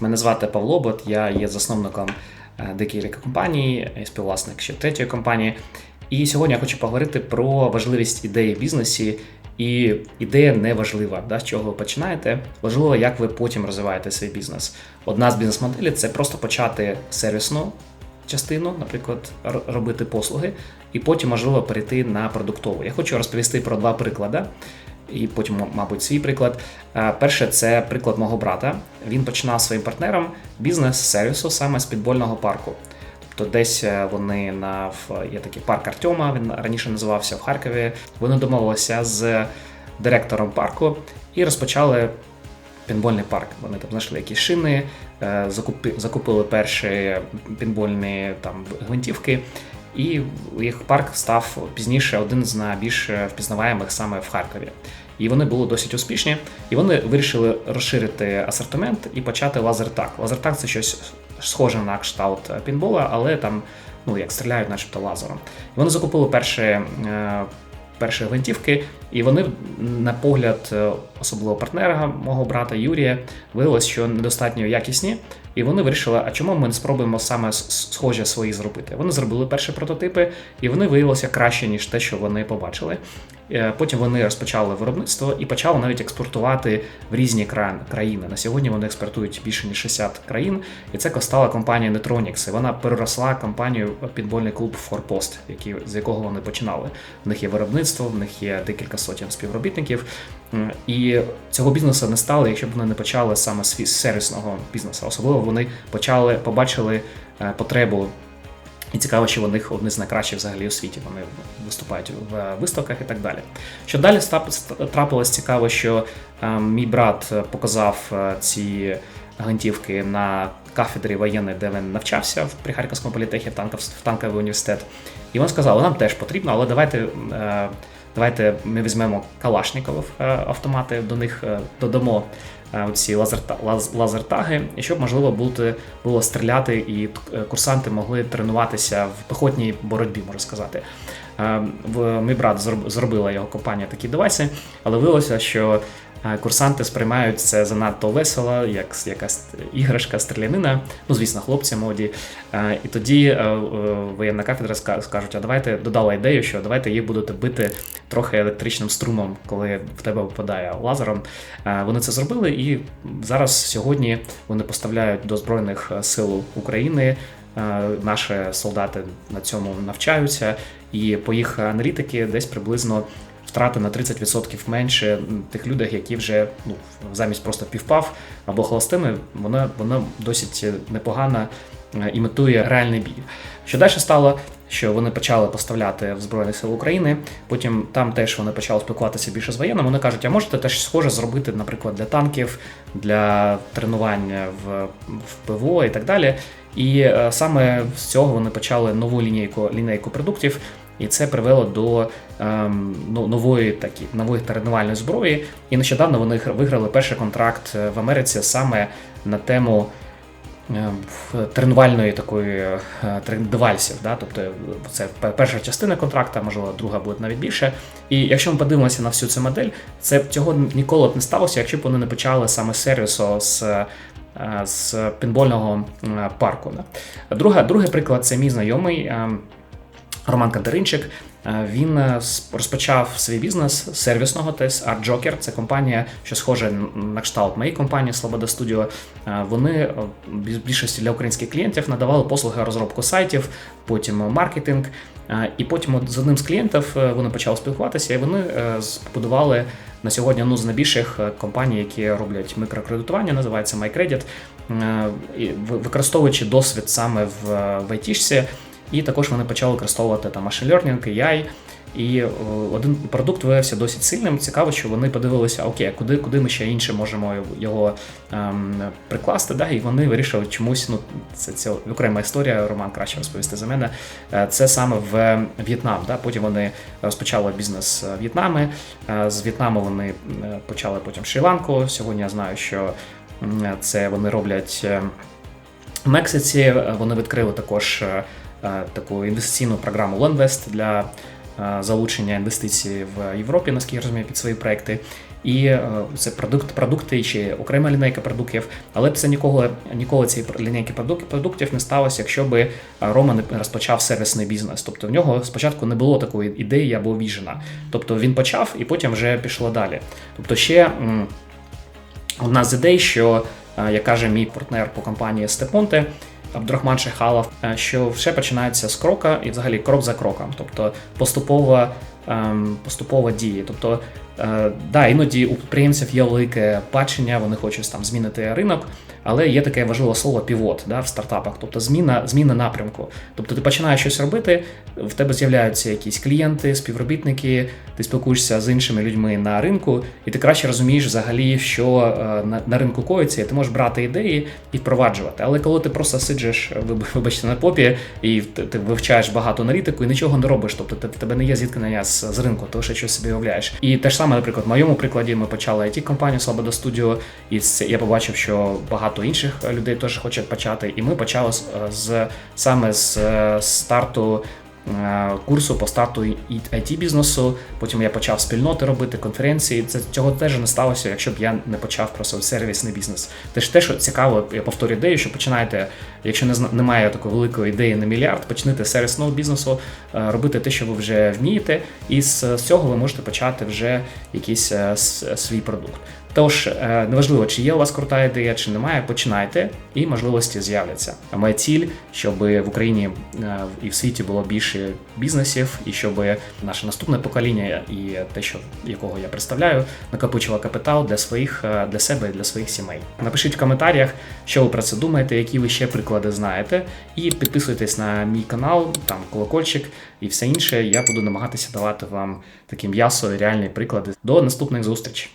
Мене звати Павло Бот, я є засновником е, декілька компаній, співвласник ще третьої компанії. І сьогодні я хочу поговорити про важливість ідеї в бізнесі. І ідея не важлива, да, з чого ви починаєте. Важливо, як ви потім розвиваєте свій бізнес. Одна з бізнес-моделей це просто почати сервісну частину, наприклад, робити послуги, і потім можливо перейти на продуктову. Я хочу розповісти про два приклади. І потім, мабуть, свій приклад. Е, Перше, це приклад мого брата. Він починав своїм партнером бізнес сервісу саме з підбольного парку. Тобто десь е, вони на є такий парк Артема, він раніше називався в Харкові. Вони домовилися з директором парку і розпочали пінбольний парк. Вони там знайшли якісь шини, е, закупили перші пінбольні там гвинтівки. І їх парк став пізніше один з найбільш впізнаваємих саме в Харкові. І вони були досить успішні, і вони вирішили розширити асортимент і почати лазертак. Лазертак це щось схоже на кшталт пінбола, але там ну як стріляють, начебто лазером. І вони закупили перші, перші гвинтівки, і вони, на погляд е, особливо партнера мого брата Юрія, виявилось, що недостатньо якісні. І вони вирішили, а чому ми не спробуємо саме с- с- свої зробити? Вони зробили перші прототипи, і вони виявилися краще, ніж те, що вони побачили. Е, Потім вони розпочали виробництво і почали навіть експортувати в різні країни. На сьогодні вони експортують більше ніж 60 країн, і це стала компанія Netronics. І вона переросла компанію підбольний клуб який, з якого вони починали. В них є виробництво, в них є декілька сотень співробітників. І цього бізнесу не стало, якщо б вони не почали саме з сервісного бізнесу. Особливо вони почали побачили е, потребу. І цікаво, що у них одні з найкращих взагалі у світі. Вони виступають в е, виставках і так далі. Що далі трапилось цікаво, що е, мій брат е, показав ці гантівки на кафедрі воєнної, де він навчався при Харківському політехі в танковий університет. І він сказав: нам теж потрібно, але давайте. Давайте ми візьмемо Калашникових е, автомати, до них е, додамо е, ці лазерта, лаз, лазертаги, і щоб можливо бути, було стріляти, і курсанти могли тренуватися в пехотній боротьбі, можна сказати. Мій брат зробила його компанія такі девайси, але виявилося, що курсанти сприймають це занадто весело, як якась іграшка, стрілянина. Ну, звісно, хлопці молоді. Е, І тоді е, е, воєнна кафедра скажуть, а давайте додала ідею, що давайте їх будете бити трохи електричним струмом, коли в тебе випадає лазером. Е, Вони це зробили, і зараз сьогодні вони поставляють до Збройних сил України. Е, Наші солдати на цьому навчаються, і по їх аналітики десь приблизно втрати на 30% менше тих людей, які вже ну, замість просто півпав або холостими, вона, вона досить непогано е, імітує реальний бій. Що далі стало? Що вони почали поставляти в Збройні Сили України, потім там теж вони почали спілкуватися більше з воєнним. Вони кажуть, а можете теж схоже зробити, наприклад, для танків, для тренування в, в ПВО і так далі. І е, саме з цього вони почали нову лінійку, лінійку продуктів, і це привело до ем, ну, нової такі, нової тренувальної зброї. І нещодавно вони виграли перший контракт е, в Америці саме на тему е, тренувальної такої е, девайсів. Да? Тобто це перша частина контракта, можливо, друга буде навіть більше. І якщо ми подивимося на всю цю модель, це цього ніколи б не сталося, якщо б вони не почали саме сервісу з. З пінбольного парку. Друга, другий приклад це мій знайомий е, Роман Катеринчик. Е, Він е, розпочав свій бізнес сервісного ТЕС Art Joker. Це компанія, що схожа на кшталт моєї компанії Слобода Studio. Е, Вони більшості для українських клієнтів надавали послуги розробку сайтів, потім маркетинг. І потім з одним з клієнтів вони почали спілкуватися, і вони збудували на сьогодні одну з найбільших компаній, які роблять мікрокредитування, називається MyCredit, використовуючи досвід саме в, IT-шці, і також вони почали використовувати там machine learning, AI. І е, один продукт виявився досить сильним. Цікаво, що вони подивилися, окей, куди, куди ми ще інше можемо його ем, прикласти. Да? І вони вирішили чомусь, ну це, це окрема історія, Роман краще розповісти за мене. Е, Це саме в В'єтнам. Да? Потім вони розпочали бізнес в В'єтнамі. Е, З В'єтнаму вони почали потім Шрі-Ланку. Сьогодні я знаю, що це вони роблять в Мексиці. Вони відкрили також таку інвестиційну програму LandVest для залучення інвестицій в Європі, наскільки я розумію, під свої проекти. і це продукт, продукти чи окрема лінейка продуктів. Але б це ніколи ніколи цієї лінійки продуктів не сталося, якщо би Рома не розпочав сервісний бізнес. Тобто в нього спочатку не було такої ідеї або віжена. Тобто він почав і потім вже пішло далі. Тобто ще. Одна з ідей, що як каже мій партнер по компанії Степонте Абдурахман Шехалов, е, що все починається з крока і взагалі крок за кроком, тобто поступова, ем, поступова дія. Тобто, да, іноді у підприємців є велике бачення, вони хочуть там змінити ринок, але є таке важливе слово півот да, в стартапах, тобто зміна, зміна напрямку. Тобто ти починаєш щось робити, в тебе з'являються якісь клієнти, співробітники, ти спілкуєшся з іншими людьми на ринку, і ти краще розумієш взагалі, що е, на, на ринку коїться, і ти можеш брати ідеї і впроваджувати. Але коли ти просто сиджиш, вибачте, на попі, і ти, вивчаєш багато аналітику і нічого не робиш, тобто в тебе не є зіткнення з, з ринку, ти лише щось собі уявляєш. І те ж саме, наприклад, в моєму прикладі ми почали it компанію Slobода Студіо, і я побачив, що багато інших людей теж хочуть почати. І ми почали з, з саме з е, старту е, курсу по старту it бізнесу. Потім я почав спільноти робити, конференції. Це цього теж не сталося, якщо б я не почав просто сервісний бізнес. Теж те, що цікаво, я повторю ідею, що починаєте, якщо не немає такої великої ідеї на мільярд, почнете сервісного бізнесу, е, робити те, що ви вже вмієте, і з, з цього ви можете почати вже якийсь е, свій продукт. Тож е, неважливо, чи є у вас крута ідея, чи немає, починайте, і можливості з'являться. А моя ціль, щоб в Україні е, і в світі було більше бізнесів, і щоб наше наступне покоління і те, що якого я представляю, накопичило капітал для своїх е, для себе і для своїх сімей. Напишіть в коментарях, що ви про це думаєте, які ви ще приклади знаєте, і підписуйтесь на мій канал, там колокольчик і все інше. Я буду намагатися давати вам такі м'ясо і реальні приклади. До наступних зустрічей.